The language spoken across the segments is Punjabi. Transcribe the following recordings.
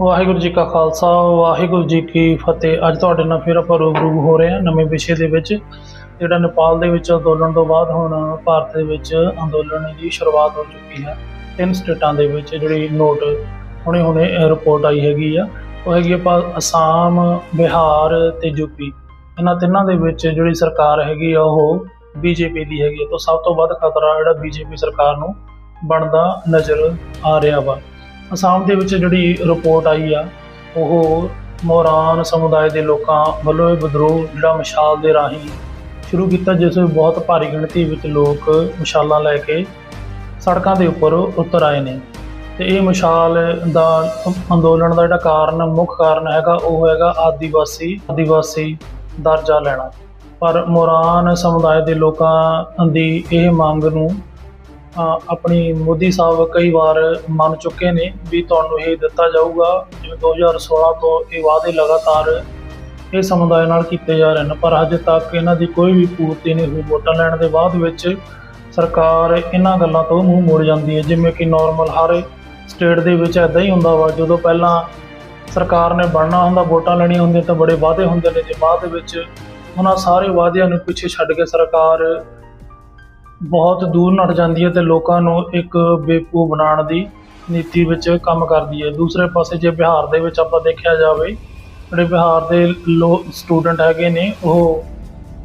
ਵਾਹਿਗੁਰੂ ਜੀ ਕਾ ਖਾਲਸਾ, ਵਾਹਿਗੁਰੂ ਜੀ ਕੀ ਫਤਿਹ। ਅੱਜ ਤੁਹਾਡੇ ਨਾਲ ਫਿਰ ਆਪਾਂ ਰੂਬਰੂ ਹੋ ਰਹੇ ਹਾਂ ਨਵੇਂ ਵਿਸ਼ੇ ਦੇ ਵਿੱਚ, ਜਿਹੜਾ ਨੇਪਾਲ ਦੇ ਵਿੱਚ ਅੰਦੋਲਨ ਤੋਂ ਬਾਅਦ ਹੁਣ ਭਾਰਤ ਦੇ ਵਿੱਚ ਅੰਦੋਲਨ ਦੀ ਸ਼ੁਰੂਆਤ ਹੋ ਚੁੱਕੀ ਹੈ। ਤਿੰਨ ਸਟੇਟਾਂ ਦੇ ਵਿੱਚ ਜਿਹੜੀ ਨੋਟ ਹੁਣੇ ਹੁਣੇ ਰਿਪੋਰਟ ਆਈ ਹੈਗੀ ਆ। ਉਹ ਹੈਗੀ ਆਪਾਂ ਅਸਾਮ, ਬਿਹਾਰ ਤੇ ਯੂਪੀ। ਇਹਨਾਂ ਤਿੰਨਾਂ ਦੇ ਵਿੱਚ ਜਿਹੜੀ ਸਰਕਾਰ ਹੈਗੀ ਆ, ਉਹ ਬੀਜੇਪੀ ਦੀ ਹੈਗੀ ਆ। ਤਾਂ ਸਭ ਤੋਂ ਵੱਧ ਖਤਰਾ ਜਿਹੜਾ ਬੀਜੇਪੀ ਸਰਕਾਰ ਨੂੰ ਬਣਦਾ ਨਜ਼ਰ ਆ ਰਿਹਾ ਵਾ। ਅਸਾਮ ਦੇ ਵਿੱਚ ਜਿਹੜੀ ਰਿਪੋਰਟ ਆਈ ਆ, ਉਹ ਮੌਰਾਨ ਸਮੁਦਾਇ ਦੇ ਲੋਕਾਂ ਵੱਲੋਂ ਇਹ ਵਿਦਰੋਹ ਜਿਹੜਾ ਮਸ਼ਾਲ ਦੇ ਰਾਹੀਂ ਸ਼ੁਰੂ ਕੀਤਾ, ਜਿਸ ਵਿੱਚ ਬਹੁਤ ਭਾਰੀ ਗਿਣਤੀ ਵਿੱਚ ਲੋਕ ਮਸ਼ਾਲਾਂ ਲੈ ਕੇ ਸੜਕਾਂ ਦੇ ਉੱਪਰ ਉਤਰ ਆਏ ਨੇ। ਤੇ ਇਹ ਮਸ਼ਾਲ ਦਾ ਅੰਦੋਲਨ ਦਾ ਜਿਹੜਾ ਕਾਰਨ, ਮੁੱਖ ਕਾਰਨ ਹੈਗਾ, ਉਹ ਹੈਗਾ ਆਦੀਵਾਸੀ ਆਦੀਵਾਸੀ ਦਰਜਾ ਲੈਣਾ। ਪਰ ਮੋਰਾਨ ਸਮੁਦਾਇ ਦੇ ਲੋਕਾਂ ਦੀ ਇਹ ਮੰਗ ਨੂੰ ਆਪਣੀ ਮੋਦੀ ਸਾਹਿਬ ਕਈ ਵਾਰ ਮੰਨ ਚੁੱਕੇ ਨੇ ਵੀ ਤੁਹਾਨੂੰ ਇਹ ਦਿੱਤਾ ਜਾਊਗਾ, ਜਿਵੇਂ 2016 ਤੋਂ ਇਹ ਵਾਅਦੇ ਲਗਾਤਾਰ ਇਹ ਸਮੁਦਾਇ ਨਾਲ ਕੀਤੇ ਜਾ ਰਹੇ ਨੇ, ਪਰ ਅਜੇ ਤੱਕ ਇਹਨਾਂ ਦੀ ਕੋਈ ਵੀ ਪੂਰਤੀ ਨਹੀਂ ਹੋਈ। ਵੋਟਾਂ ਲੈਣ ਦੇ ਬਾਅਦ ਵਿੱਚ ਸਰਕਾਰ ਇਹਨਾਂ ਗੱਲਾਂ ਤੋਂ ਮੂੰਹ ਮੋੜ ਜਾਂਦੀ ਹੈ, ਜਿਵੇਂ ਕਿ ਨਾਰਮਲ ਹਰ ਸਟੇਟ ਦੇ ਵਿੱਚ ਐਦਾਂ ਹੀ ਹੁੰਦਾ ਵਾ, ਜਦੋਂ ਪਹਿਲਾਂ ਸਰਕਾਰ ਨੇ ਬਣਨਾ ਹੁੰਦਾ, ਵੋਟਾਂ ਲੈਣੀਆਂ ਹੁੰਦੀਆਂ ਤਾਂ ਬੜੇ ਵਾਅਦੇ ਹੁੰਦੇ ਨੇ ਤੇ ਬਾਅਦ ਵਿੱਚ ਉਹਨਾਂ ਸਾਰੇ ਵਾਅਦਿਆਂ ਨੂੰ ਪਿੱਛੇ ਛੱਡ ਕੇ ਸਰਕਾਰ ਬਹੁਤ ਦੂਰ ਨੱਠ ਜਾਂਦੀ ਹੈ ਤੇ ਲੋਕਾਂ ਨੂੰ ਇੱਕ ਬੇਵਕੂਫ ਬਣਾਉਣ ਦੀ ਨੀਤੀ ਵਿੱਚ ਕੰਮ ਕਰਦੀ ਹੈ। ਦੂਸਰੇ ਪਾਸੇ ਜੇ ਬਿਹਾਰ ਦੇ ਵਿੱਚ ਆਪਾਂ ਦੇਖਿਆ ਜਾਵੇ, ਜਿਹੜੇ ਬਿਹਾਰ ਦੇ ਲੋ ਸਟੂਡੈਂਟ ਹੈਗੇ ਨੇ, ਉਹ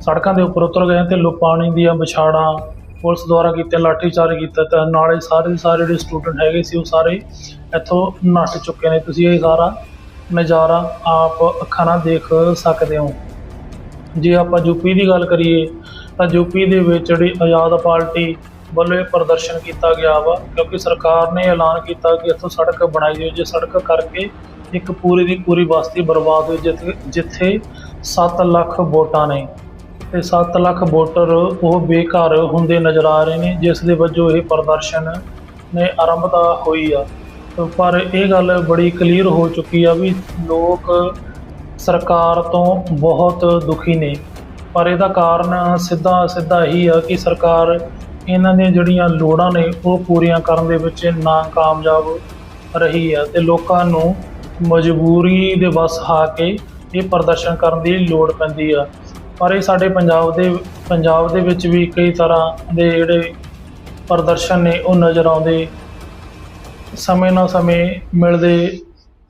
ਸੜਕਾਂ ਦੇ ਉੱਪਰ ਉਤਰ ਗਏ ਤੇ ਲੋ ਪਾਣੀ ਦੀਆਂ ਵਿਛਾੜਾਂ, ਪੁਲਿਸ ਦੁਆਰਾ ਕੀਤੇ ਲਾਠੀਚਾਰਜ ਕੀਤਾ ਤਾਂ ਨਾਲੇ ਸਾਰੇ ਸਾਰੇ ਜਿਹੜੇ ਸਟੂਡੈਂਟ ਹੈਗੇ ਸੀ, ਉਹ ਸਾਰੇ ਇੱਥੋਂ ਨੱਟ ਚੁੱਕੇ ਨੇ। ਤੁਸੀਂ ਇਹ ਸਾਰਾ ਨਜ਼ਾਰਾ ਆਪ ਅੱਖਾਂ ਨਾਲ ਦੇਖ ਸਕਦੇ ਹੋ। ਜੇ ਆਪਾਂ ਯੂਪੀ ਦੀ ਗੱਲ ਕਰੀਏ ਤਾਂ ਯੂਪੀ ਦੇ ਵਿੱਚ ਜਿਹੜੀ ਆਜ਼ਾਦ ਪਾਰਟੀ ਵੱਲੋਂ ਇਹ ਪ੍ਰਦਰਸ਼ਨ ਕੀਤਾ ਗਿਆ ਵਾ, ਕਿਉਂਕਿ ਸਰਕਾਰ ਨੇ ਐਲਾਨ ਕੀਤਾ ਕਿ ਇੱਥੋਂ ਸੜਕ ਬਣਾਈ ਹੋਈ ਜੇ ਸੜਕ ਕਰਕੇ ਇੱਕ ਪੂਰੀ ਦੀ ਪੂਰੀ ਬਸਤੀ ਬਰਬਾਦ ਹੋਈ, ਜਿੱਥੇ ਜਿੱਥੇ 7 ਲੱਖ ਵੋਟਾਂ ਨੇ। ਤੇ 7 ਲੱਖ ਵੋਟਰ ਉਹ ਬੇਘਰ ਹੁੰਦੇ ਨਜ਼ਰ ਆ ਰਹੇ ਨੇ, ਜਿਸ ਦੇ ਵਜੋਂ ਇਹ ਪ੍ਰਦਰਸ਼ਨ ਨੇ ਆਰੰਭਤਾ ਹੋਈ ਆ। ਪਰ ਇਹ ਗੱਲ ਬੜੀ ਕਲੀਅਰ ਹੋ ਚੁੱਕੀ ਆ ਵੀ ਲੋਕ ਸਰਕਾਰ ਤੋਂ ਬਹੁਤ ਦੁਖੀ ਨੇ। ਪਰ ਇਹਦਾ ਕਾਰਨ ਸਿੱਧਾ ਸਿੱਧਾ ਇਹੀ ਆ ਕਿ ਸਰਕਾਰ ਇਹਨਾਂ ਦੀਆਂ ਜਿਹੜੀਆਂ ਲੋੜਾਂ ਨੇ ਉਹ ਪੂਰੀਆਂ ਕਰਨ ਦੇ ਵਿੱਚ ਨਾਕਾਮਯਾਬ ਰਹੀ ਆ ਤੇ ਲੋਕਾਂ ਨੂੰ ਮਜਬੂਰੀ ਦੇ ਵੱਸ ਆ ਕੇ ਇਹ ਪ੍ਰਦਰਸ਼ਨ ਕਰਨ ਦੀ ਲੋੜ ਪੈਂਦੀ ਆ। ਪਰ ਇਹ ਸਾਡੇ ਪੰਜਾਬ ਦੇ ਪੰਜਾਬ ਦੇ ਵਿੱਚ ਵੀ ਕਈ ਤਰ੍ਹਾਂ ਦੇ ਜਿਹੜੇ ਪ੍ਰਦਰਸ਼ਨ ਨੇ ਉਹ ਨਜ਼ਰ ਆਉਂਦੇ ਸਮੇਂ ਨਾਲ ਸਮੇਂ ਮਿਲਦੇ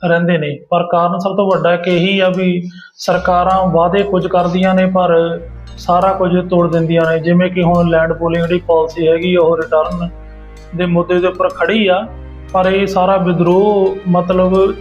ਰਹਿੰਦੇ ਨੇ। ਪਰ ਕਾਰਨ ਸਭ ਤੋਂ ਵੱਡਾ ਕਿ ਇਹੀ ਆ ਵੀ ਸਰਕਾਰਾਂ ਵਾਅਦੇ ਕੁਝ ਕਰਦੀਆਂ ਨੇ ਪਰ ਸਾਰਾ ਕੁਝ ਤੋੜ ਦਿੰਦੀਆਂ ਨੇ। ਜਿਵੇਂ ਕਿ ਹੁਣ ਲੈਂਡ ਪੂਲਿੰਗ ਜਿਹੜੀ ਪਾਲਿਸੀ ਹੈਗੀ ਆ, ਉਹ ਰਿਟਰਨ ਦੇ ਮੁੱਦੇ ਦੇ ਉੱਪਰ ਖੜੀ ਆ। ਪਰ ਇਹ ਸਾਰਾ ਵਿਦਰੋਹ ਮਤਲਬ